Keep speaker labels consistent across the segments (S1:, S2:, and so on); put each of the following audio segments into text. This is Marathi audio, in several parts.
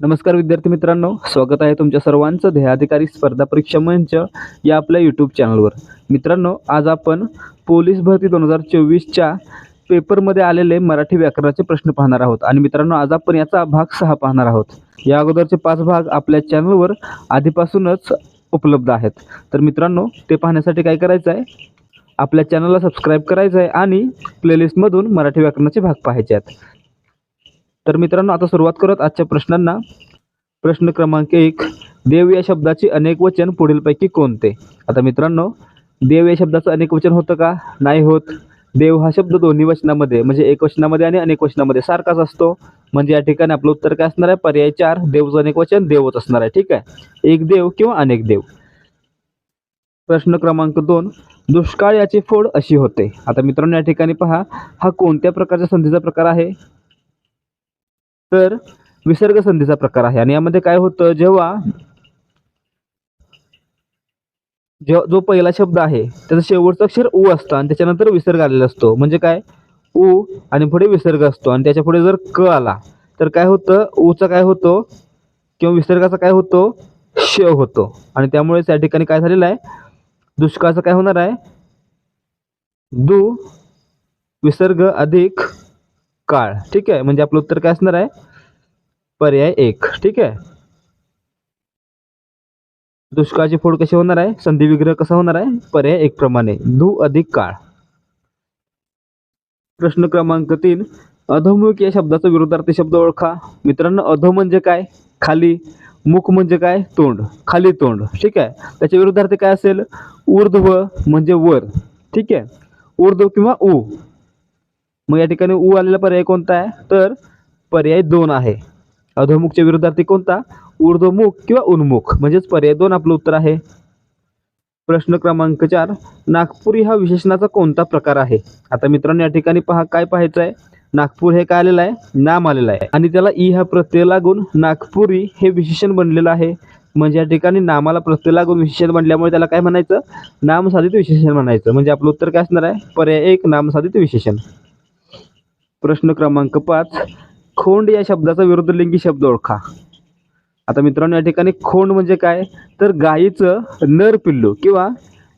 S1: नमस्कार विद्यार्थी मित्रांनो स्वागत आहे तुमच्या सर्वांचं ध्येयाधिकारी स्पर्धा परीक्षा मंच या आपल्या यूट्यूब चॅनलवर मित्रांनो आज आपण पोलीस भरती दोन हजार चोवीसच्या पेपरमध्ये आलेले मराठी व्याकरणाचे प्रश्न पाहणार आहोत. आणि मित्रांनो आज आपण याचा भाग सहा पाहणार आहोत. या अगोदरचे पाच भाग आपल्या चॅनलवर आधीपासूनच उपलब्ध आहेत. तर मित्रांनो ते पाहण्यासाठी काय करायचं आहे? आपल्या चॅनलला सबस्क्राईब करायचं आहे आणि प्लेलिस्टमधून मराठी व्याकरणाचे भाग पाहायचे आहेत. तर मित्रांनो आता सुरुवात करत आजच्या प्रश्नांना. प्रश्न क्रमांक एक देव या शब्दाचे अनेक वचन पुढीलपैकी कोणते? आता मित्रांनो देव या शब्दाचं अनेक वचन होतं का? नाही होत. देव हा शब्द दोन्ही वचनामध्ये म्हणजे एक वचनामध्ये आणि अनेक वचनामध्ये सारखाच असतो. म्हणजे या ठिकाणी आपलं उत्तर काय असणार आहे? पर्याय चार देवचं अनेक वचन देवच असणार आहे. ठीक आहे? एक देव किंवा अनेक देव. प्रश्न क्रमांक दोन दुष्काळ याची फोड अशी होते. आता मित्रांनो या ठिकाणी पहा हा कोणत्या प्रकारच्या संधीचा प्रकार आहे? तर विसर्ग संधीचा प्रकार आहे. आणि यामध्ये काय होतं जेव्हा जेव्हा जो पहिला शब्द आहे त्याचं शेवटचं अक्षर उ असतं आणि त्याच्यानंतर विसर्ग आलेला असतो. म्हणजे काय? उ आणि पुढे विसर्ग असतो. आणि त्याच्या पुढे जर क आला तर काय होतं? ऊचा काय होतो? किंवा विसर्गाचा काय होतो? श होतो. आणि त्यामुळे त्या ठिकाणी काय झालेलं आहे? दुष्काळाचं काय होणार आहे? दु विसर्ग अधिक काळ. ठीक आहे? म्हणजे आपलं उत्तर काय असणार आहे? पर्याय एक. ठीक आहे? दुष्काळाची फोड कशी होणार आहे? संधी विग्रह कसा होणार आहे? पर्याय एक प्रमाणे. धू अधिक काळ. प्रश्न क्रमांक तीन. अधोमुख या शब्दाचा विरुद्धार्थी शब्द ओळखा. मित्रांनो अधो म्हणजे काय? खाली. मुख म्हणजे काय? तोंड. खाली तोंड. ठीक आहे? त्याच्या विरोधार्थी काय असेल? ऊर्ध्व म्हणजे वर. ठीक आहे? ऊर्ध्व किंवा ऊ. मग या ठिकाणी ऊ आलेला पर्याय कोणता आहे? तर पर्याय दोन आहे. अधोमुखच्या विरुद्धार्थी कोणता? ऊर्ध्वमुख किंवा उन्मुख. म्हणजेच पर्याय दोन आपलं उत्तर आहे. प्रश्न क्रमांक चार नागपुरी हा विशेषणाचा कोणता प्रकार आहे? आता मित्रांनो या ठिकाणी पहा काय पाहायचं आहे? नागपूर हे काय आलेलं आहे? नाम आलेलं आहे. आणि त्याला ई हा प्रत्यय लागून नागपुरी हे विशेषण बनलेलं आहे. म्हणजे या ठिकाणी नामाला प्रत्यय लागून विशेषण बनल्यामुळे त्याला काय म्हणायचं? नामसाधित विशेषण म्हणायचं. म्हणजे आपलं उत्तर काय असणार आहे? पर्याय एक नामसाधित विशेषण. प्रश्न क्रमांक पाच. खोंड या शब्दाचा विरुद्धलिंगी शब्द ओळखा. आता मित्रांनो या ठिकाणी खोंड म्हणजे काय? तर गायीचं नर पिल्लू किंवा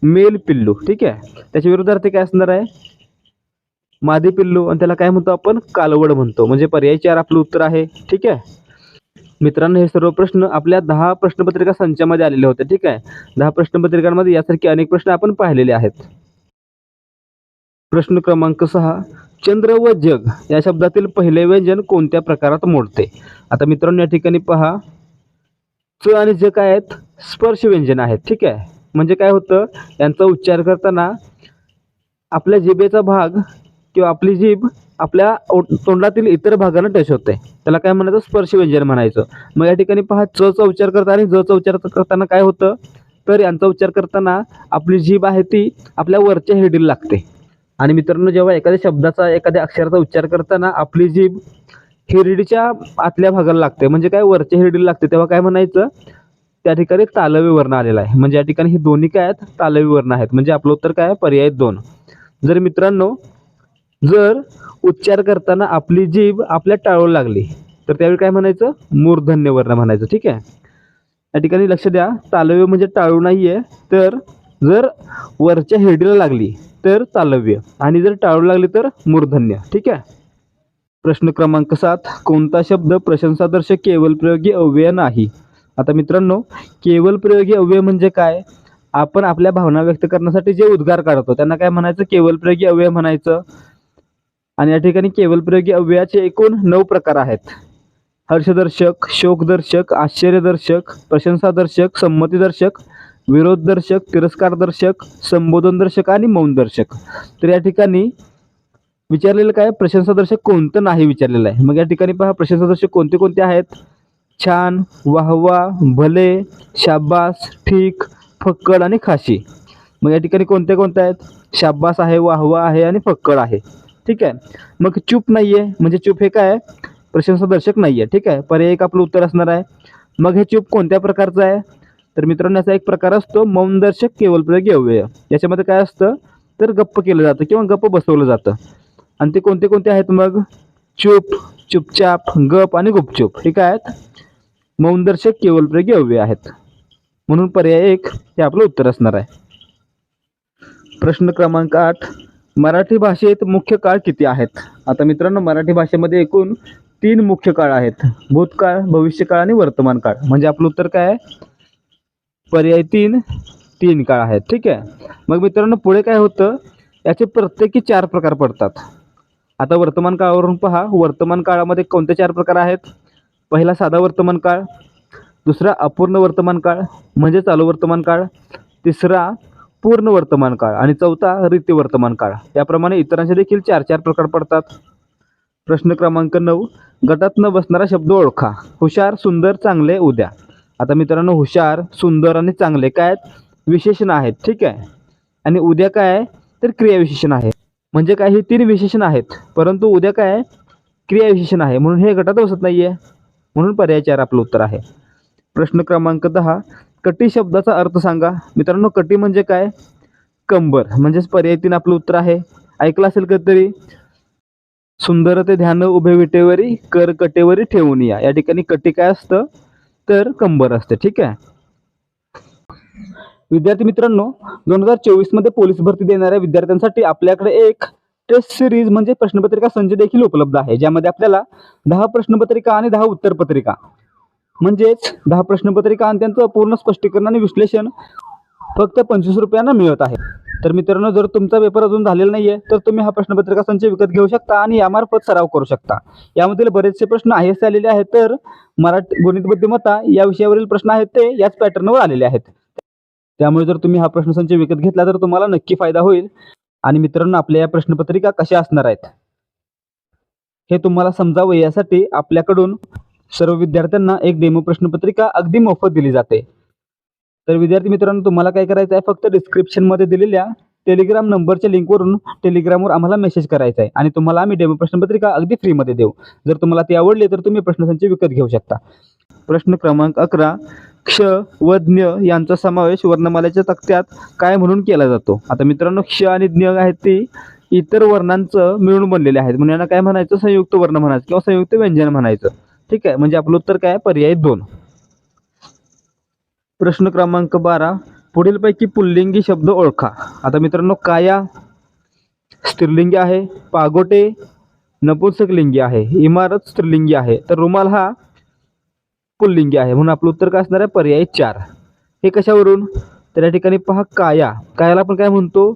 S1: मेल पिल्लू ठीक आहे? त्याच्या विरुद्धार्थी काय असणार आहे? मादी पिल्लू आणि त्याला काय म्हणतो आपण? कालवड म्हणतो. म्हणजे पर्याय चार आपलं उत्तर आहे ठीक आहे? मित्रांनो हे सर्व प्रश्न आपल्या दहा प्रश्नपत्रिका संचामध्ये आलेले होते ठीक आहे? दहा प्रश्नपत्रिकांमध्ये यासारखे अनेक प्रश्न आपण पाहिलेले आहेत. प्रश्न क्रमांक सहा. चंद्र व जग या शब्दातील पहिले व्यंजन कोणत्या प्रकारात मोडते? आता मित्रांनो या ठिकाणी पहा. च आणि ज काय आहेत? स्पर्श व्यंजन आहेत. ठीक आहे? म्हणजे काय होतं? यांचा उच्चार करताना आपल्या जिभेचा भाग किंवा आपली जीभ आपल्या तोंडातील इतर भागांना टच होते. त्याला काय म्हणायचं? स्पर्श व्यंजन म्हणायचं. मग या ठिकाणी पहा च उच्चार करता आणि जचा उच्चार करताना काय होतं? तर यांचा उच्चार करताना आपली जीभ आहे ती आपल्या वरच्या हेडीला लागते. आणि मित्रांनो जेव्हा एखाद्या शब्दाचा एखाद्या अक्षराचा उच्चार करताना आपली जीभ हिरडीच्या आतल्या भागाला लागते म्हणजे काय वरच्या हिरडीला लागते तेव्हा काय म्हणायचं? त्या ठिकाणी तालवी वर्ण आलेला आहे. म्हणजे या ठिकाणी हे दोन्ही काय आहेत? तालवी वर्ण आहेत. म्हणजे आपलं उत्तर काय आहे? पर्याय दोन. जर मित्रांनो जर उच्चार करताना आपली जीभ आपल्या टाळू लागली तर त्यावेळी काय म्हणायचं? मूर्धन्य वर्ण म्हणायचं. ठीक आहे? या ठिकाणी लक्ष द्या. तालव्य म्हणजे टाळू नाही आहे तर जर वरच्या हिरडीला लागली तर तालव्य आणि जर टाळू लागले तर मूर्धन्य. ठीक आहे? प्रश्न क्रमांक सात. कोणता शब्द प्रशंसादर्शक केवल प्रयोगी अव्यय नाही? आता मित्रांनो केवल प्रयोगी अव्यय म्हणजे काय? आपण आपल्या भावना व्यक्त करण्यासाठी जे उद्गार काढतो त्यांना काय म्हणायचं? केवल प्रयोगी अव्यय म्हणायचं. आणि या ठिकाणी केवल प्रयोगी अव्ययाचे एकूण नऊ प्रकार आहेत. हर्षदर्शक शोकदर्शक आश्चर्यदर्शक प्रशंसादर्शक संमतीदर्शक विरोधदर्शक तिरस्कारदर्शक संबोधनदर्शक आणि मौनदर्शक. तर या ठिकाणी विचारलेलं काय? प्रशंसादर्शक कोणतं नाही विचारलेलं आहे. मग या ठिकाणी पहा प्रशंसादर्शक कोणते कोणते आहेत? छान वाहवा भले शाबास ठीक फक्कड आणि खाशी. मग या ठिकाणी कोणते कोणते आहेत? शाबास आहे वाहवा आहे आणि फक्कड आहे. ठीक आहे? मग चूप नाही आहे म्हणजे चूप हे काय? आहे प्रशंसादर्शक नाही आहे ठीक आहे? पर्याय एक आपलं उत्तर असणार आहे. मग हे चूप कोणत्या प्रकारचं आहे? तर मित्रांनो असा एक प्रकार असतो मौनदर्शक केवल प्रयोगी अव्यय याच्यामध्ये काय असतं? तर गप्प केलं जातं किंवा गप्प बसवलं जातं. आणि ते कोणते कोणते आहेत मग? चुप चुपचाप गप आणि गुपचूप. हे काय आहेत? मौनदर्शक केवलप्रयोगी अव्यय आहेत. म्हणून पर्याय एक हे आपलं उत्तर असणार आहे. प्रश्न क्रमांक आठ. मराठी भाषेत मुख्य काळ किती आहेत? आता मित्रांनो मराठी भाषेमध्ये एकूण तीन मुख्य काळ आहेत. भूतकाळ भविष्यकाळ आणि वर्तमान काळ म्हणजे आपलं उत्तर काय आहे? पर्याय तीन तीन काळ आहेत ठीक आहे? मग मित्रांनो पुढे काय होतं? याचे प्रत्येकी चार प्रकार पडतात. आता वर्तमान काळावरून पहा. वर्तमान काळामध्ये कोणते चार प्रकार आहेत? पहिला साधा वर्तमान काळ दुसरा अपूर्ण वर्तमान काळ म्हणजे चालू वर्तमान काळ तिसरा पूर्ण वर्तमान काळ आणि चौथा रीती वर्तमान काळ. याप्रमाणे इतरांचे देखील चार चार प्रकार पडतात. प्रश्न क्रमांक नऊ गटात न बसणारा शब्द ओळखा. हुशार सुंदर चांगले उद्या. आता मित्रांनो हुशार सुंदर आणि चांगले काय विशेषण आहेत ठीक आहे? आणि उद्या काय तर क्रियाविशेषण आहे. म्हणजे काय? हे तीन विशेषण आहेत. परंतु उद्या काय क्रियाविशेषण आहे. म्हणून हे गटात बसत नाही आहे म्हणून पर्याय चार आपलं उत्तर आहे. प्रश्न क्रमांक दहा. कटी शब्दाचा अर्थ सांगा. मित्रांनो कटी म्हणजे काय? कंबर. म्हणजेच पर्याय तीन आपलं उत्तर आहे. ऐकलं असेल कधीतरी? सुंदर ते ध्यान उभे विटेवरी कर कटेवरी ठेवून या. या ठिकाणी कटी काय असतं? तर कंबर असते ठीक आहे? विद्यार्थी मित्रांनो दोन हजार चोवीसमध्ये पोलीस भरती देणाऱ्या विद्यार्थ्यांसाठी आपल्याकडे एक टेस्ट सिरीज म्हणजे प्रश्नपत्रिका संच देखील उपलब्ध आहे ज्यामध्ये आपल्याला दहा प्रश्नपत्रिका आणि दहा उत्तरपत्रिका. म्हणजेच दहा प्रश्नपत्रिका आणि त्यांचं पूर्ण स्पष्टीकरण आणि विश्लेषण फक्त पंचवीस रुपयांना मिळत आहे. तर मित्रांनो जर तुमचा पेपर अजून झालेला नाही आहे तर तुम्ही हा प्रश्नपत्रिका संच विकत घेऊ शकता आणि यामार्फत सराव करू शकता. यामधील बरेचसे प्रश्न आहेच आलेले आहेत तर मराठी गणित बुद्धिमत्ता या विषयावरील प्रश्न आहेत ते याच पॅटर्नवर आलेले आहेत. त्यामुळे जर तुम्ही हा प्रश्नसंच विकत घेतला तर तुम्हाला नक्की फायदा होईल. आणि मित्रांनो आपल्या या प्रश्नपत्रिका कशा असणार आहेत? हे तुम्हाला समजावं यासाठी आपल्याकडून सर्व विद्यार्थ्यांना एक डेमो प्रश्नपत्रिका अगदी मोफत दिली जाते. तर विद्यार्थी मित्रांनो तुम्हाला काय करायचं आहे? फक्त डिस्क्रिप्शनमध्ये दिलेल्या टेलिग्राम नंबरच्या लिंकवरून टेलिग्रामवर आम्हाला मेसेज करायचा आहे. आणि तुम्हाला आम्ही डेमो प्रश्नपत्रिका अगदी फ्रीमध्ये देऊ. जर तुम्हाला ती आवडली तर तुम्ही प्रश्नसंच विकत घेऊ शकता. प्रश्न क्रमांक अकरा क्ष व ज्ञ यांचा समावेश वर्णमालेच्या तक्त्यात काय म्हणून केला जातो? आता मित्रांनो क्ष आणि ज्ञ आहेत ते इतर वर्णांचं मिळून बनलेले आहेत. म्हणून यांना काय म्हणायचं? संयुक्त वर्ण म्हणायचं किंवा संयुक्त व्यंजन म्हणायचं. ठीक आहे? म्हणजे आपलं उत्तर काय पर्याय दोन. प्रश्न क्रमांक बारा. पुढीलपैकी पुल्लिंगी शब्द ओळखा. आता मित्रांनो काया स्त्रीलिंगी आहे पागोटे नपुंसकलिंगी आहे इमारत स्त्रीलिंगी आहे. तर रुमाल हा पुल्लिंगी आहे. म्हणून आपलं उत्तर काय असणार आहे? पर्याय चार. हे कशावरून? तर या ठिकाणी पहा काया. कायाला आपण काय म्हणतो?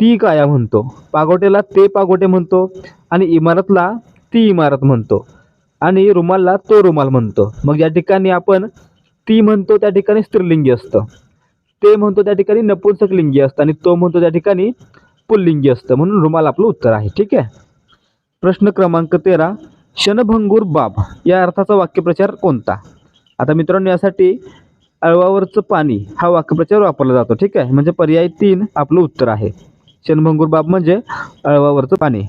S1: ती काया म्हणतो. पागोटेला ते पागोटे म्हणतो आणि इमारतला ती इमारत म्हणतो आणि रुमालला तो रुमाल म्हणतो. मग या ठिकाणी आपण ती म्हणतो त्या ठिकाणी स्त्रीलिंगी असतं. ते म्हणतो त्या ठिकाणी नपुंसकलिंगी असतं आणि तो म्हणतो त्या ठिकाणी पुल्लिंगी असतं. म्हणून रुमाल आपलं उत्तर आहे. ठीक आहे? प्रश्न क्रमांक तेरा क्षणभंगूर बाब या अर्थाचा वाक्यप्रचार कोणता? आता मित्रांनो यासाठी अळवावरचं पाणी हा वाक्यप्रचार वापरला जातो. ठीक आहे? म्हणजे पर्याय तीन आपलं उत्तर आहे. क्षणभंगूर बाब म्हणजे अळवावरचं पाणी.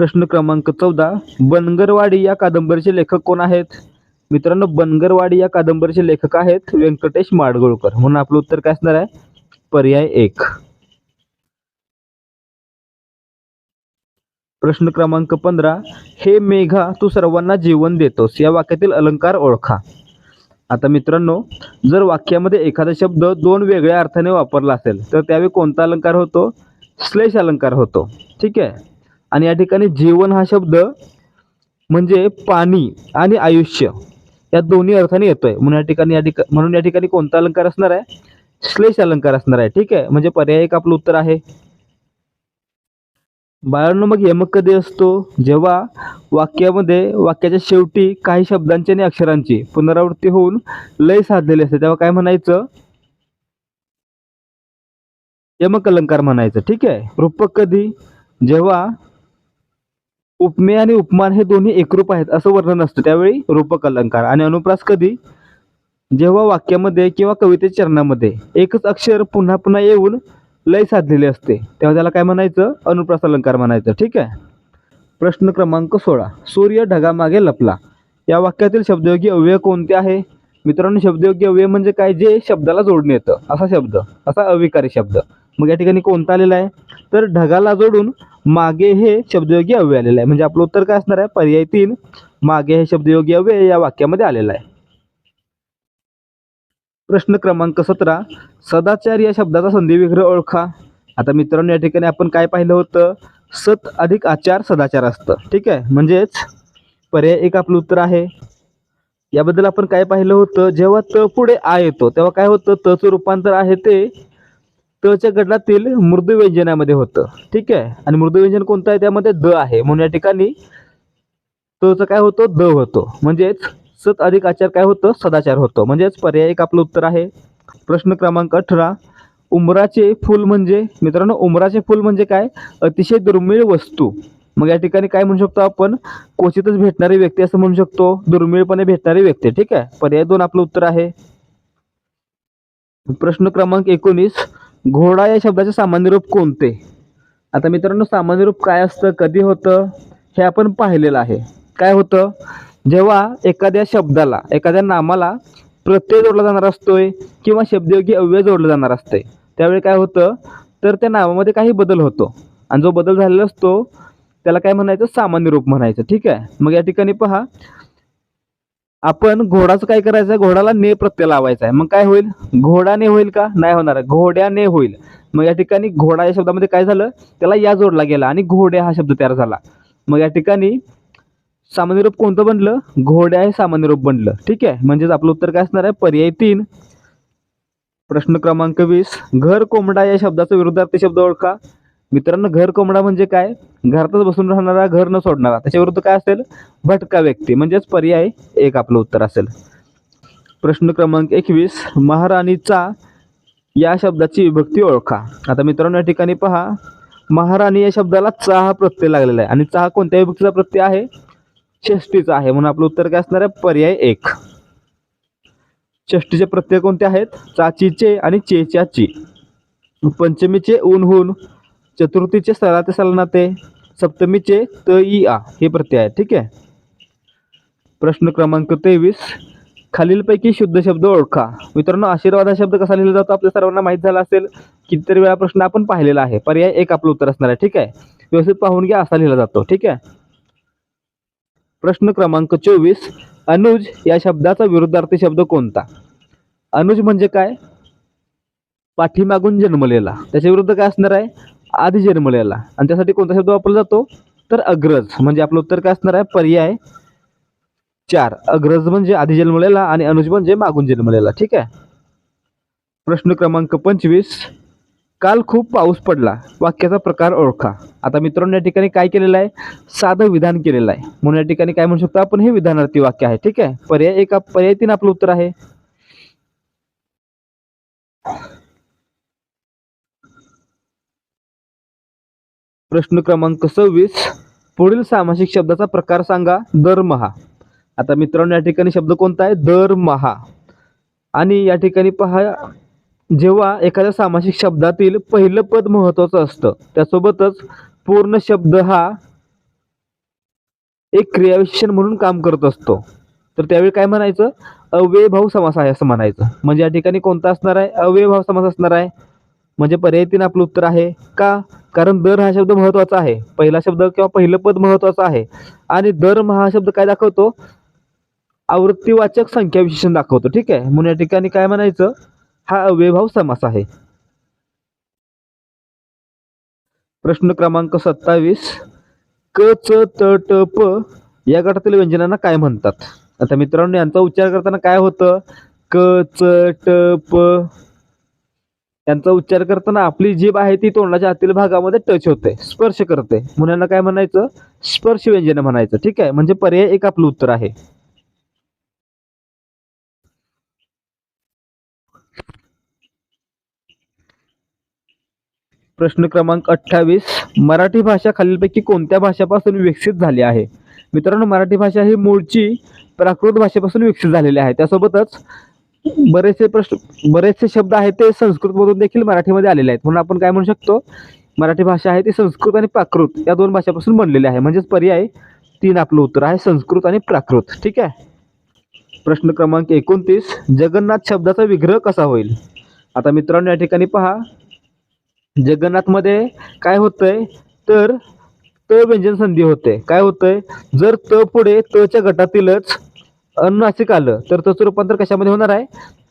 S1: प्रश्न क्रमांक चौदा बनगरवाडी या कादंबरीचे लेखक कोण आहेत? मित्रांनो बनगरवाडी या कादंबरीचे लेखक आहेत व्यंकटेश माडगुळकर. म्हणून आपलं उत्तर काय असणार आहे? पर्याय एक. प्रश्न क्रमांक पंधरा हे मेघा तू सर्वांना जीवन देतोस. या वाक्यातील अलंकार ओळखा. आता मित्रांनो जर वाक्यामध्ये एखादा शब्द दोन वेगळ्या अर्थाने वापरला असेल तर त्यावेळी कोणता अलंकार होतो? श्लेष अलंकार होतो. ठीक आहे? आणि या ठिकाणी जीवन हा शब्द म्हणजे पाणी आणि आयुष्य या दोन्ही अर्थाने येतोय. म्हणून या ठिकाणी या ठिकाणी म्हणून या ठिकाणी कोणता अलंकार असणार आहे? श्लेष अलंकार असणार आहे. ठीक आहे? म्हणजे पर्याय एक आपलं उत्तर आहे. बाळांनो मग यमक कधी असतो. जेव्हा वाक्यामध्ये वाक्याच्या शेवटी काही शब्दांची आणि अक्षरांची पुनरावृत्ती होऊन लय साधलेली असते. तेव्हा काय म्हणायचं? यमक अलंकार म्हणायचं. ठीक आहे? रूपक कधी जेव्हा उपमेय आणि उपमान हे दोन्ही एकरूप आहेत असं वर्णन असतं. त्यावेळी रूपक अलंकार आणि अनुप्रास कधी? जेव्हा वाक्यामध्ये किंवा कवितेच्या चरणामध्ये एकच अक्षर पुन्हा पुन्हा येऊन लय साधलेले असते तेव्हा त्याला काय म्हणायचं? अनुप्रास अलंकार म्हणायचं. ठीक आहे? प्रश्न क्रमांक सोळा. सूर्य ढगामागे लपला. या वाक्यातील शब्दयोगी अव्यय कोणते आहे? मित्रांनो शब्दयोगी अव्यय म्हणजे काय? जे शब्दाला जोडून येतं. असा शब्द. असा अविकारी शब्द. मग या ठिकाणी कोणता आलेला आहे? तर ढगाला जोडून मागे हे शब्दयोगी अव्यय आलेलं आहे. म्हणजे आपलं उत्तर काय असणार आहे? पर्याय तीन मागे हे शब्दयोगी अव्यय या वाक्यामध्ये आलेलं आहे. प्रश्न क्रमांक सतरा सदाचार या शब्दाचा संधी विग्रह ओळखा. आता मित्रांनो या ठिकाणी आपण काय पाहिलं होतं? सत अधिक आचार सदाचार असतं. ठीक आहे? म्हणजेच पर्याय एक आपलं उत्तर आहे. याबद्दल आपण काय पाहिलं होतं? जेव्हा त पुढे आ येतो तेव्हा काय होतं? तचं रूपांतर आहे ते तच्या गटातील मृदू व्यंजनामध्ये होतं. ठीक आहे? आणि मृदू व्यंजन कोणतं आहे? त्यामध्ये द आहे. म्हणून या ठिकाणी तचं काय होतं? द होतो. म्हणजेच सत अधिक आचार काय होतं? सदाचार होतो. म्हणजेच पर्याय एक आपलं उत्तर आहे. प्रश्न क्रमांक अठरा. उमराचे फूल म्हणजे मित्रांनो उमराचे फूल म्हणजे काय? अतिशय दुर्मिळ वस्तू. मग या ठिकाणी काय म्हणू शकतो आपण? क्वचितच भेटणारी व्यक्ती असं म्हणू शकतो. दुर्मिळपणे भेटणारी व्यक्ती. ठीक आहे? पर्याय दोन आपलं उत्तर आहे. प्रश्न क्रमांक एकोणीस. घोडा या शब्दाचे सामान्य रूप कोणते? आता मित्रांनो सामान्य रूप काय असतं? कधी होतं? हे आपण पाहिलेलं आहे. काय होतं? जेव्हा एखाद्या शब्दाला एखाद्या नामाला प्रत्यय जोडला जाणार असतोय किंवा शब्दयोगी अव्यय जोडलं जाणार असते त्यावेळी काय होतं? तर त्या नावामध्ये काही बदल होतो. आणि जो बदल झालेला असतो त्याला काय म्हणायचं? सामान्य रूप म्हणायचं. ठीक आहे? मग या ठिकाणी पहा. आपण घोडाचं काय करायचं? घोडाला ने प्रत्यय लावायचा आहे. मग काय होईल? घोडाने होईल का? नाही होणार. घोड्याने होईल. मग या ठिकाणी घोडा या शब्दामध्ये काय झालं? त्याला या जोडला गेला आणि घोड्या हा शब्द तयार झाला. मग या ठिकाणी सामान्य रूप कोणतं बनलं? घोड्या हे सामान्य रूप बनलं. ठीक आहे? म्हणजेच आपलं उत्तर काय असणार आहे? पर्याय तीन. प्रश्न क्रमांक वीस. घर कोंबडा या शब्दाचा विरुद्धार्थी शब्द ओळखा. मित्रांनो घर कोंबडा म्हणजे काय? घरातच बसून राहणारा घर न सोडणारा. त्याच्याविरुद्ध काय असेल? भटका व्यक्ती. म्हणजेच पर्याय एक आपलं उत्तर असेल. प्रश्न क्रमांक एकवीस. महाराणीचा या शब्दाची विभक्ती ओळखा. आता मित्रांनो या ठिकाणी पहा. महाराणी या शब्दाला चा हा प्रत्यय लागलेला आहे. आणि चा कोणत्या विभक्तीचा प्रत्यय आहे? षष्टीचा आहे. म्हणून आपलं उत्तर काय असणार आहे? पर्याय एक. षष्टीचे प्रत्यय कोणते आहेत? चाचीचे आणि चेच्या ची पंचमीचे ऊन हून चतुर्थीचे सला ते सलनाते सप्तमीचे त इ आ हे प्रत्यय आहेत ठीक आहे? प्रश्न क्रमांक तेवीस. खालीलपैकी शुद्ध शब्द ओळखा. मित्रांनो आशीर्वाद हा शब्द कसा लिहिला जातो आपल्या सर्वांना माहीत झाला असेल. कितीतरी वेळा प्रश्न आपण पाहिलेला आहे. पर्याय एक आपलं उत्तर असणार आहे ठीक आहे? व्यवस्थित पाहून घ्या असा लिहिला जातो ठीक आहे? प्रश्न क्रमांक चोवीस. अनुज या शब्दाचा विरुद्धार्थी शब्द कोणता? अनुज म्हणजे काय? पाठीमागून जन्मलेला. त्याच्या विरुद्ध काय असणार आहे? आधी जन्मलेला आणि त्यासाठी कोणता शब्द वापरला जातो? तर अग्रज. म्हणजे आपलं उत्तर काय असणार आहे? पर्याय चार. अग्रज म्हणजे आधी जन्मलेला आणि अनुज म्हणजे मागून जन्मलेला ठीक आहे? प्रश्न क्रमांक पंचवीस. काल खूप पाऊस पडला. वाक्याचा प्रकार ओळखा. आता मित्रांनो या ठिकाणी काय केलेलं आहे? साधं विधान केलेलं आहे. म्हणून या ठिकाणी काय म्हणू शकतो आपण? हे विधानार्थी वाक्य आहे. ठीक आहे? पर्याय एका पर्याय तीन आपलं उत्तर आहे. प्रश्न क्रमांक सव्वीस. पुढील सामासिक शब्दाचा प्रकार सांगा दरमहा आता मित्रांनो या ठिकाणी शब्द कोणता आहे? दरमहा आणि या ठिकाणी पहा जेव्हा एखाद्या सामासिक शब्दातील पहिलं पद महत्वाचं असतं त्यासोबतच पूर्ण शब्द हा एक क्रियाविशेषण म्हणून काम करत असतो. तर त्यावेळी काय म्हणायचं? अव्ययभाव समास आहे असं म्हणायचं. म्हणजे या ठिकाणी कोणता असणार आहे? अव्ययभाव समास असणार आहे. म्हणजे पर्याय तीन आपलं उत्तर आहे का? कारण दर हा शब्द महत्त्वाचा आहे. पहिला शब्द किंवा पहिलं पद महत्वाचं आहे. आणि दर हा शब्द काय दाखवतो? आवृत्तीवाचक संख्या विशेषण दाखवतो. ठीक आहे? म्हणून या ठिकाणी काय म्हणायचं? हा अव्यभाव समास आहे. प्रश्न क्रमांक सत्तावीस. क च त ट प या गटातील व्यंजनांना काय म्हणतात? आता मित्रांनो यांचा उच्चार करताना काय होतं? क च ट प यांचा उच्चार करताना आपली जीभ आहे ती तोंडाच्या आतील भागामध्ये टच होते स्पर्श करते. म्हणून यांना काय म्हणायचं? स्पर्श व्यंजन म्हणायचं. ठीक आहे? म्हणजे पर्याय एक आपलं उत्तर आहे. प्रश्न क्रमांक अठ्ठावीस. मराठी भाषा खालीलपैकी कोणत्या भाषापासून विकसित झाली आहे? मित्रांनो मराठी भाषा ही मूळची प्राकृत भाषेपासून विकसित झालेली आहे. त्यासोबतच बरेचसे प्रश्न बरेचसे शब्द आहेत ते संस्कृतमधून देखील मराठीमध्ये आलेले आहेत. म्हणून आपण काय म्हणू शकतो मराठी भाषा आहे ती संस्कृत आणि प्राकृत या दोन भाषापासून बनलेली आहे. म्हणजेच पर्याय तीन आपलं उत्तर आहे संस्कृत आणि प्राकृत. ठीक आहे? प्रश्न क्रमांक एकोणतीस जगन्नाथ शब्दाचा विग्रह कसा होईल? आता मित्रांनो या ठिकाणी पहा. जगन्नाथमध्ये काय होतंय? तर त व्यंजन संधी होते. काय होतंय? जर त पुढे तच्या गटातीलच अनुनासिक आलं तर त्याचं रूपांतर कशामध्ये होणार आहे?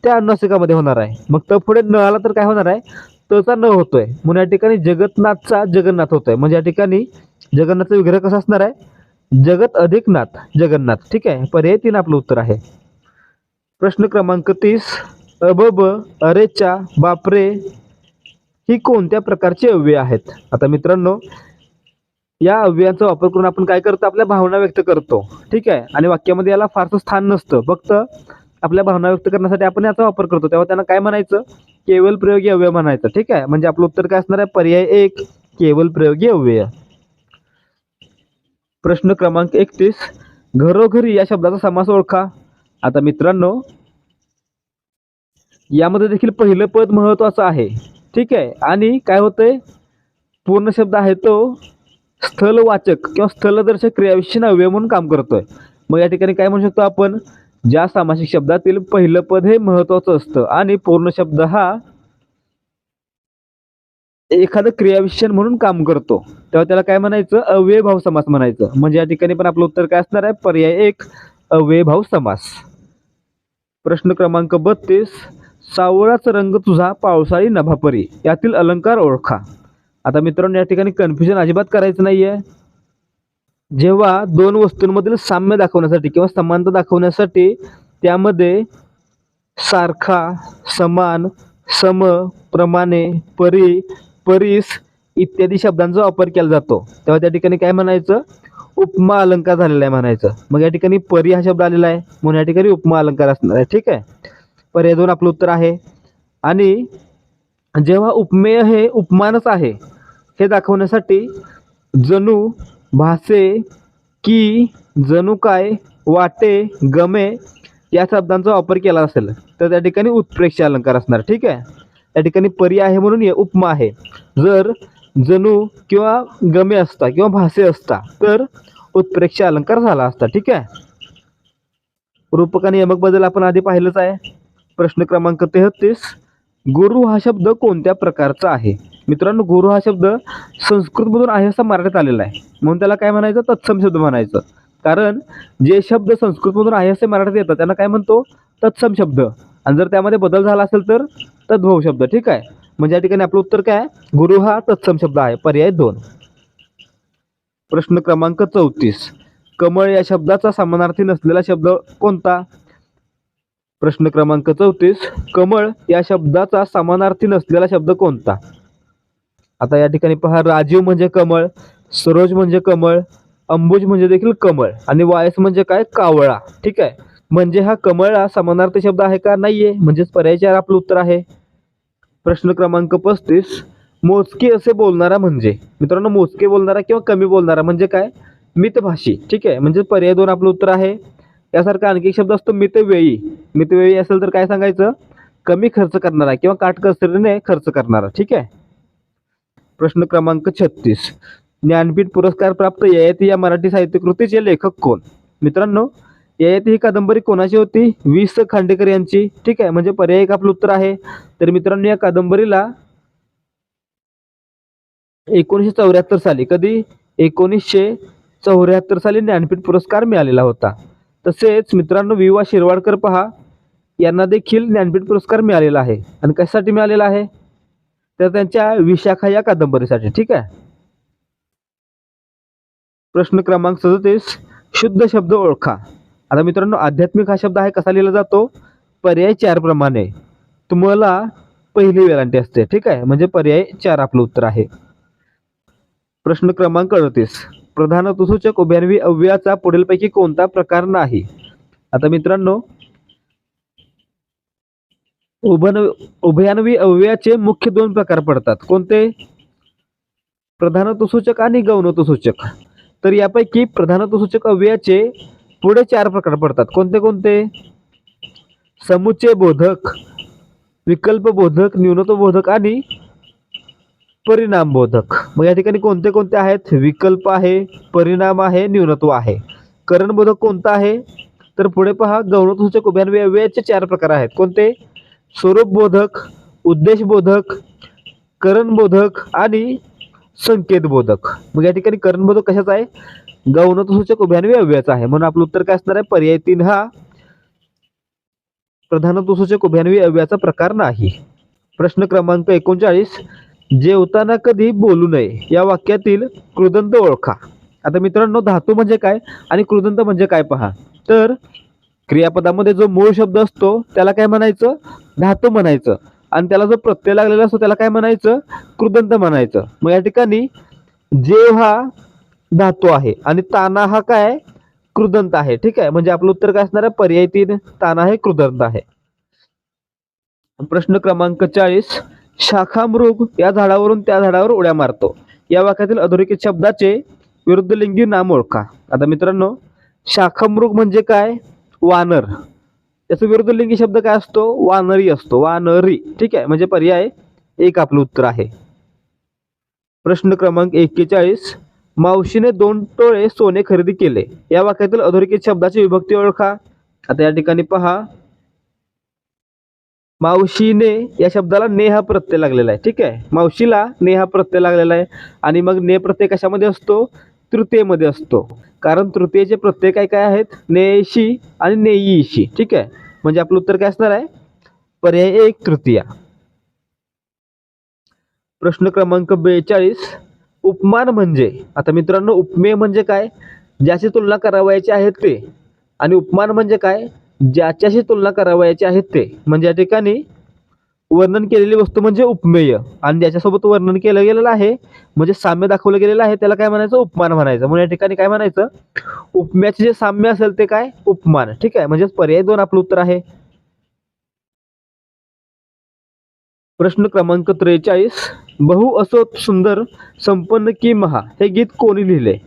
S1: त्या अनुनासिकामध्ये होणार आहे. मग तर पुढे न आला तर काय होणार आहे? तचा न होतोय. म्हणून या ठिकाणी जगतनाथचा जगन्नाथ होतोय. म्हणजे या ठिकाणी जगन्नाथचा विग्रह कसा असणार आहे? जगत अधिक नाथ जगन्नाथ. ठीक आहे? पर्याय तीन आपलं उत्तर आहे. प्रश्न क्रमांक तीस. अबब अरेच्या बापरे ही कोणत्या प्रकारची अव्यय आहेत? आता मित्रांनो या अव्ययांचा वापर करून आपण काय करतो? आपल्या भावना व्यक्त करतो. ठीक आहे? आणि वाक्यामध्ये याला फारसं स्थान नसतं. फक्त आपल्या भावना व्यक्त करण्यासाठी आपण याचा वापर करतो. तेव्हा त्यांना काय म्हणायचं? केवल प्रयोगी अव्यय म्हणायचं. ठीक आहे? म्हणजे आपलं उत्तर काय असणार आहे? पर्याय एक केवल प्रयोगी अव्यय प्रश्न क्रमांक एकतीस. घरोघरी या शब्दाचा समास ओळखा. आता मित्रांनो यामध्ये देखील पहिलं पद महत्वाचं आहे. ठीक आहे? आणि काय होतंय? पूर्ण शब्द आहे तो स्थलवाचक किंवा स्थलदर्शक क्रियाविषयी नव्हे म्हणून काम करतोय. मग या ठिकाणी काय म्हणू शकतो आपण? ज्या सामासिक शब्दातील पहिलं पद हे महत्वाचं असतं आणि पूर्ण शब्द हा एखादं क्रियाविशेषण म्हणून काम करतो. तेव्हा त्याला काय म्हणायचं? अव्ययभाव समास म्हणायचं. म्हणजे या ठिकाणी पण आपलं उत्तर काय असणार आहे? पर्याय एक अव्ययभाव समास. प्रश्न क्रमांक बत्तीस सावळाच रंग तुझा पावसाळी नभापरी. यातील अलंकार ओळखा. आता मित्रांनो या ठिकाणी कन्फ्युजन अजिबात करायचं नाहीये. जेव्हा दोन वस्तूंमधील साम्य दाखवण्यासाठी किंवा समानता दाखवण्यासाठी त्यामध्ये सारखा समान सम प्रमाणे परी परीस इत्यादी शब्दांचा वापर केला जातो. तेव्हा त्या ठिकाणी काय म्हणायचं? उपमा अलंकार झालेला आहे म्हणायचं. मग या ठिकाणी परी हा शब्द आलेला आहे. म्हणून या ठिकाणी उपमा अलंकार असणार आहे. ठीक आहे? पर्याय दोन आपलं उत्तर आहे. आणि जेव्हा उपमेय हे उपमानच आहे हे दाखवण्यासाठी जणू भासे की जणू काय वाटे गमे या शब्दांचा वापर केला असेल. तर त्या ठिकाणी उत्प्रेक्ष अलंकार असणार ठीक आहे? त्या ठिकाणी पर्याय आहे म्हणून हे उपमा आहे. जर जणू किंवा गमे असता किंवा भासे असता तर उत्प्रेक्ष अलंकार झाला असता ठीक आहे? रूपक आणि यमकबद्दल आपण आधी पाहिलंच आहे. प्रश्न क्रमांक तेहतीस गुरु हा शब्द कोणत्या प्रकारचा आहे? मित्रांनो गुरु हा शब्द संस्कृतमधून आहे असा मराठीत आलेला आहे. म्हणून त्याला काय म्हणायचं? तत्सम शब्द म्हणायचं. कारण जे शब्द संस्कृतमधून आहे असे मराठीत येतात त्यांना काय म्हणतो? तत्सम शब्द. आणि जर त्यामध्ये बदल झाला असेल तर तद्भव शब्द. ठीक आहे? म्हणजे या ठिकाणी आपलं उत्तर काय? गुरु हा तत्सम शब्द आहे. पर्याय दोन. प्रश्न क्रमांक चौतीस. कमळ या शब्दाचा समानार्थी नसलेला शब्द कोणता? प्रश्न क्रमांक चौतीस. कमळ या शब्दाचा समानार्थी नसलेला शब्द कोणता? आता या ठिकाणी पहा राजीव म्हणजे कमळ सरोज म्हणजे कमळ अंबुज म्हणजे देखील कमळ आणि वायस म्हणजे काय? कावळा. ठीक आहे? म्हणजे हा कमळ हा समानार्थी शब्द आहे का? नाहीये. म्हणजेच पर्याय चार आपलं उत्तर आहे. प्रश्न क्रमांक पस्तीस. मोजके असे बोलणारा म्हणजे. मित्रांनो मोजके बोलणारा किंवा कमी बोलणारा म्हणजे काय? मितभाषी. ठीक आहे? म्हणजे पर्याय दोन आपलं उत्तर आहे. यासारखा आणखी एक शब्द असतो मितव्ययी मितव्ययी असेल तर काय सांगायचं? कमी खर्च करणारा किंवा काटकसरीने खर्च करणारा. ठीक आहे? प्रश्न क्रमांक छत्तीस. ज्ञानपीठ पुरस्कार प्राप्त ययाती या मराठी साहित्यकृतीचे लेखक कोण? मित्रांनो ययाती ही कादंबरी कोणाची होती? वी स. खांडेकर यांची. ठीक आहे म्हणजे पर्याय एक आपलं उत्तर आहे. तर मित्रांनो या कादंबरीला एकोणीसशे चौऱ्याहत्तर साली कधी? एकोणीसशे चौऱ्याहत्तर साली ज्ञानपीठ पुरस्कार मिळालेला होता. तसेच मित्रांनो वि वा शिरवाडकर पहा यांना देखील ज्ञानपीठ पुरस्कार मिळालेला आहे. आणि कशासाठी मिळालेला आहे? तर त्यांच्या विशाखा या कादंबरीसाठी ठीक आहे? प्रश्न क्रमांक सदतीस शुद्ध शब्द ओळखा. आता मित्रांनो आध्यात्मिक हा शब्द आहे कसा लिहिला जातो? पर्याय चार प्रमाणे तुम्हाला पहिली वेलांटी असते ठीक आहे? म्हणजे पर्याय चार आपलं उत्तर आहे. प्रश्न क्रमांक अडतीस प्रधान तुसूचक उभयान्वी अव्ययाचा पुढीलपैकी कोणता प्रकार नाही? आता मित्रांनो उभन उभयान्वी अव्ययाचे मुख्य दोन प्रकार पडतात. कोणते? प्रधानत्वसूचक आणि गौणत्वसूचक. तर यापैकी प्रधानत्वसूचक ऋतुसूचक अव्ययाचे पुढे चार प्रकार पडतात. कोणते कोणते? समुच्चय बोधक विकल्प बोधक न्यूनत्व बोधक आणि परिणाम बोधक. मग या ठिकाणी कोणते कोणते आहेत? विकल्प आहे परिणाम आहे न्यूनत्व आहे. करणबोधक कोणता आहे? तर पुढे पहा गौणत्वसूचक उभ्यान्वय अव्ययाचे चार प्रकार आहेत. कोणते? स्वरूपबोधक उद्देशबोधक करणबोधक आणि संकेतबोधक. मग या ठिकाणी करणबोधक कशाचा आहे? गौणत्वसूचक उभ्यान्वय अव्ययाचा आहे. म्हणून आपलं उत्तर काय असणार आहे? पर्याय तीन हा प्रधानत्वसूचक उभ्यान्वय अव्ययाचा प्रकार नाही. प्रश्न क्रमांक एकोणचाळीस जेवताना कधी बोलू नये. या वाक्यातील कृदंत ओळखा. आता मित्रांनो धातू म्हणजे काय आणि कृदंत म्हणजे काय पहा. तर क्रियापदामध्ये जो मूळ शब्द असतो त्याला काय म्हणायचं? धातू म्हणायचं. आणि त्याला जो प्रत्यय लागलेला असतो त्याला काय म्हणायचं? कृदंत म्हणायचं. मग या ठिकाणी जेव हा धातू आहे आणि ताना हा काय? कृदंत आहे. ठीक आहे? म्हणजे आपलं उत्तर काय असणार आहे? पर्याय तीन ताना हे कृदंत आहे. प्रश्न क्रमांक चाळीस. शाखामृग या झाडावरून त्या झाडावर उड्या मारतो. या वाक्यातील अधोरेखित शब्दाचे विरुद्धलिंगी नाम ओळखा. आता मित्रांनो शाखामृग म्हणजे काय? वानर. याचा विरुद्ध लिंगी शब्द काय असतो? वानरी असतो. वानरी. ठीक आहे? म्हणजे पर्याय एक आपलं उत्तर आहे. प्रश्न क्रमांक एक्केचाळीस. मावशीने दोन टोळे सोने खरेदी केले. या वाक्यातील अधोरेखित शब्दाची विभक्ती ओळखा. आता या ठिकाणी पहा. मावशीने या शब्दाला ने हा प्रत्यय लागलेला आहे. ठीक आहे? मावशीला ने हा प्रत्यय लागलेला आहे. आणि मग ने प्रत्यय कशामध्ये असतो? तृतीयेमध्ये असतो. कारण तृतीयेचे प्रत्यय काय काय आहेत? नेशी आणि नेईशी ठीक आहे? म्हणजे आपलं उत्तर काय असणार आहे? पर्याय एक तृतीया. प्रश्न क्रमांक बेचाळीस. उपमान म्हणजे आता मित्रांनो उपमेय म्हणजे काय? ज्याची तुलना करावयाची आहे ते. आणि उपमान म्हणजे काय? ज्याच्याशी तुलना करावयाची आहे ते. म्हणजे या ठिकाणी वर्णन केलेली वस्तू म्हणजे उपमेय. आणि ज्याच्यासोबत वर्णन केलं गेलेलं आहे म्हणजे साम्य दाखवलं गेलेलं आहे त्याला काय म्हणायचं? उपमान म्हणायचं. म्हणून या ठिकाणी काय म्हणायचं? उपम्याचे जे साम्य असेल ते काय? उपमान. ठीक आहे? म्हणजेच पर्याय दोन आपलं उत्तर आहे. प्रश्न क्रमांक त्रेचाळीस. बहु असो सुंदर संपन्न की महा. हे गीत कोणी लिहिले?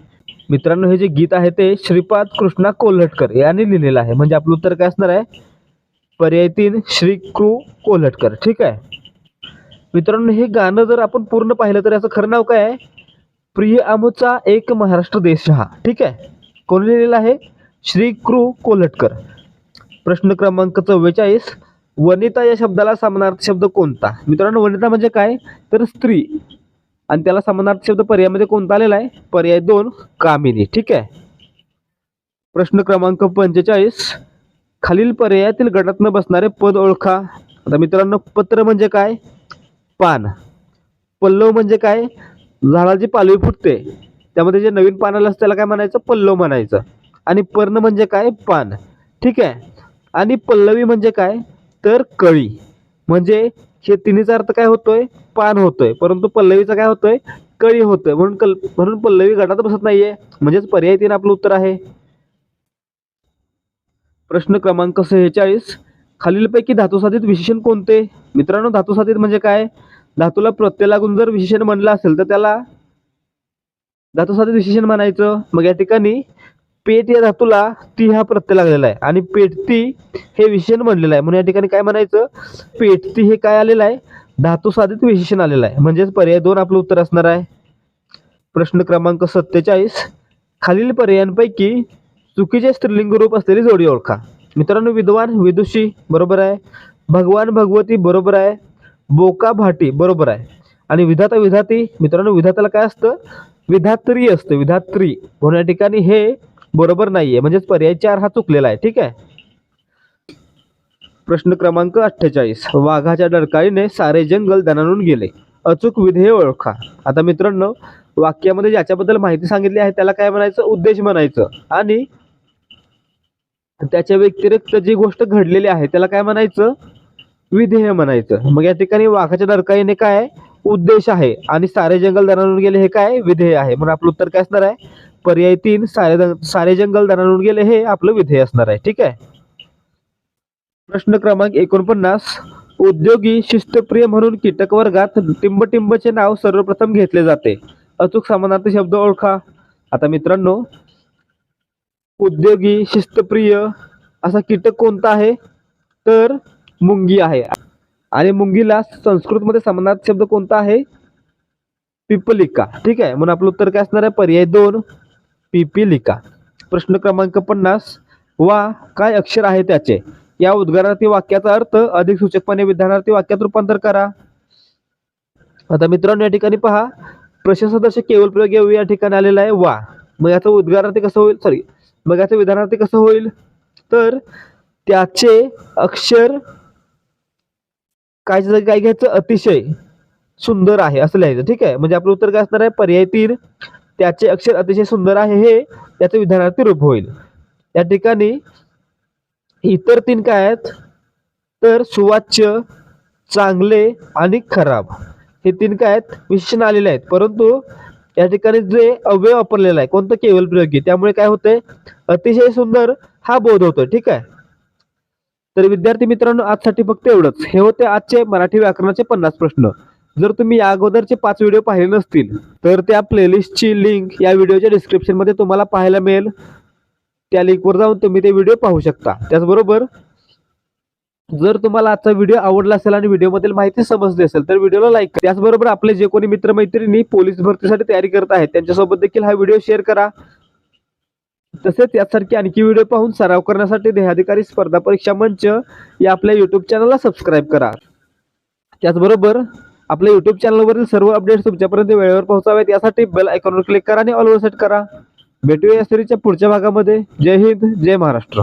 S1: मित्रांनो हे जे गीत आहे ते श्रीपाद कृष्णा कोल्हटकर यांनी लिहिलेलं आहे. म्हणजे आपलं उत्तर काय असणार आहे? पर्याय तीन श्री कृ कोल्हटकर ठीक आहे? मित्रांनो हे गाणं जर आपण पूर्ण पाहिलं तर याचं खरं नाव काय आहे? प्रिय आमचा एक महाराष्ट्र देश हा. ठीक आहे? कोण लिहिलेलं आहे? श्री कृ कोल्हटकर प्रश्न क्रमांक चव्वेचाळीस. वनिता या शब्दाला समानार्थी शब्द कोणता? मित्रांनो वनिता म्हणजे काय? तर स्त्री. आणि त्याला समानार्थी शब्द पर्यायामध्ये कोणता आलेला आहे? पर्याय दोन कामिनी. ठीक आहे? प्रश्न क्रमांक पंचेचाळीस. खालील पर्यायातील गटातनं बसणारे पद ओळखा. आता मित्रांनो पत्र म्हणजे काय? पान. पल्लव म्हणजे काय? झाडाची पालवी फुटते. त्यामध्ये जे नवीन पान आलं असतं त्याला काय म्हणायचं? पल्लव म्हणायचं. आणि पर्ण म्हणजे काय? पान. ठीक आहे? आणि पल्लवी म्हणजे काय? तर कळी. म्हणजे हे तिन्हीचा अर्थ काय होतोय? पान होतोय. परंतु पल्लवीचा काय होतोय? कळी होतोय. म्हणून कल म्हणून पल्लवी गटात बसत नाहीये. म्हणजेच पर्याय तीन आपलं उत्तर आहे. प्रश्न क्रमांक सेहेचाळीस. खालीलपैकी धातुसाधित विशेषण कोणते? मित्रांनो धातुसाधित म्हणजे काय? धातूला प्रत्यय लागून जर विशेषण म्हणलं असेल तर त्याला धातुसाधित विशेषण म्हणायचं. मग या ठिकाणी पेट या धातूला ती हा प्रत्यय लागलेला आहे. आणि पेटती हे विशेषण म्हणलेलं आहे. म्हणून या ठिकाणी काय म्हणायचं? पेटती हे काय आलेलं आहे? धातुसाधित विशेषण आलेलं आहे. म्हणजेच पर्याय दोन आपलं उत्तर असणार आहे. प्रश्न क्रमांक सत्तेचाळीस. खालील पर्यायांपैकी चुकीचे स्त्रीलिंग रूप असलेली जोडी ओळखा. मित्रांनो विद्वान विदुषी बरोबर आहे. भगवान भगवती बरोबर आहे. बोका भाटी बरोबर आहे. आणि विधाता विधाती मित्रांनो विधाताला काय असतं? विधात्री असतं विधात्री. म्हणून या ठिकाणी हे बरोबर नाहीये. म्हणजेच पर्याय चार हा चुकलेला आहे. ठीक आहे? प्रश्न क्रमांक अठ्ठेचाळीस. वाघाच्या डरकाळीने सारे जंगल दणानून गेले. अचूक विधेय ओळखा. आता मित्रांनो वाक्यामध्ये ज्याच्याबद्दल माहिती सांगितली आहे त्याला काय म्हणायचं? उद्देश म्हणायचं. आणि त्याच्या व्यतिरिक्त जी गोष्ट घडलेली आहे त्याला काय म्हणायचं? विधेय म्हणायचं. मग या ठिकाणी वाघाच्या दरकाईने काय उद्देश आहे. आणि सारे जंगल दरानून गेले हे काय? विधेय आहे. म्हणून आपलं उत्तर काय असणार आहे? पर्याय तीन सारे सारे जंगल दरानून गेले हे आपलं विधेय असणार आहे. ठीक आहे? प्रश्न क्रमांक एकोणपन्नास. उद्योगी शिस्तप्रिय म्हणून कीटक वर्गात टिंबटिंबचे नाव सर्वप्रथम घेतले जाते. अचूक समानार्थी शब्द ओळखा. आता मित्रांनो उद्योगी शिस्तप्रिय असा कीटक कोणता आहे? तर मुंगी आहे. आणि मुंगीला संस्कृतमध्ये समानार्थी शब्द कोणता आहे? पिपलिका. ठीक आहे? म्हणून आपलं उत्तर काय असणार आहे? पर्याय दोन पिपिलिका. प्रश्न क्रमांक पन्नास वा काय अक्षर आहे त्याचे? या उद्गारार्थी वाक्याचा अर्थ अधिक सूचकपणे विधानार्थी वाक्यात रूपांतर करा. आता मित्रांनो या ठिकाणी पहा. प्रशंसदर्शक केवळ प्रयोग या ठिकाणी आलेला आहे. वा. मग याचं उद्गारार्थी कसं होईल? सॉरी मग याचं विधानार्थी कसं होईल? तर त्याचे अक्षर काय काय घ्यायचं? अतिशय सुंदर आहे असं लिहायचं ठीक आहे? म्हणजे आपलं उत्तर काय असणार आहे? पर्याय तीन. त्याचे अक्षर अतिशय सुंदर आहे हे याचं विधानार्थी रूप होईल. या ठिकाणी इतर तीन काय आहेत? तर सुवाच्य चांगले आणि खराब. हे तीन काय आहेत? विशेषण आलेले आहेत. परंतु या ठिकाणी जे अव्यय वापरलेला आहे कोणतं केवल प्रयोगी त्यामुळे काय होतंय अतिशय सुंदर हा बोध होतोय ठीक आहे? तर विद्यार्थी मित्रांनो आजसाठी फक्त एवढंच. हे होते आजचे मराठी व्याकरणाचे पन्नास प्रश्न. जर तुम्ही या अगोदरचे पाच व्हिडिओ पाहिले नसतील तर त्या प्लेलिस्टची लिंक या व्हिडिओच्या डिस्क्रिप्शनमध्ये तुम्हाला पाहायला मिळेल. त्या लिंकवर जाऊन तुम्ही ते व्हिडिओ पाहू शकता. त्याचबरोबर जर तुम्हाला आजचा व्हिडिओ आवडला असेल आणि व्हिडिओमधील माहिती समजली असेल तर व्हिडिओला लाईक करा. त्याचबरोबर आपले जे कोणी मित्रमैत्रिणी पोलीस भरतीसाठी तयारी करत आहेत त्यांच्यासोबत देखील हा व्हिडिओ शेअर करा. तसेच यासारखी आणखी व्हिडिओ पाहून सराव करण्यासाठी देहाधिकारी स्पर्धा परीक्षा मंच या आपल्या युट्यूब चॅनलला सबस्क्राईब करा. त्याचबरोबर आपल्या युट्यूब चॅनलवरील सर्व अपडेट्स तुमच्यापर्यंत वेळेवर पोहोचावेत यासाठी बेल आयकॉनवर क्लिक करा आणि ऑलवर सेट करा. भेटूया या सिरीजच्या पुढच्या भागामध्ये. जय हिंद जय महाराष्ट्र.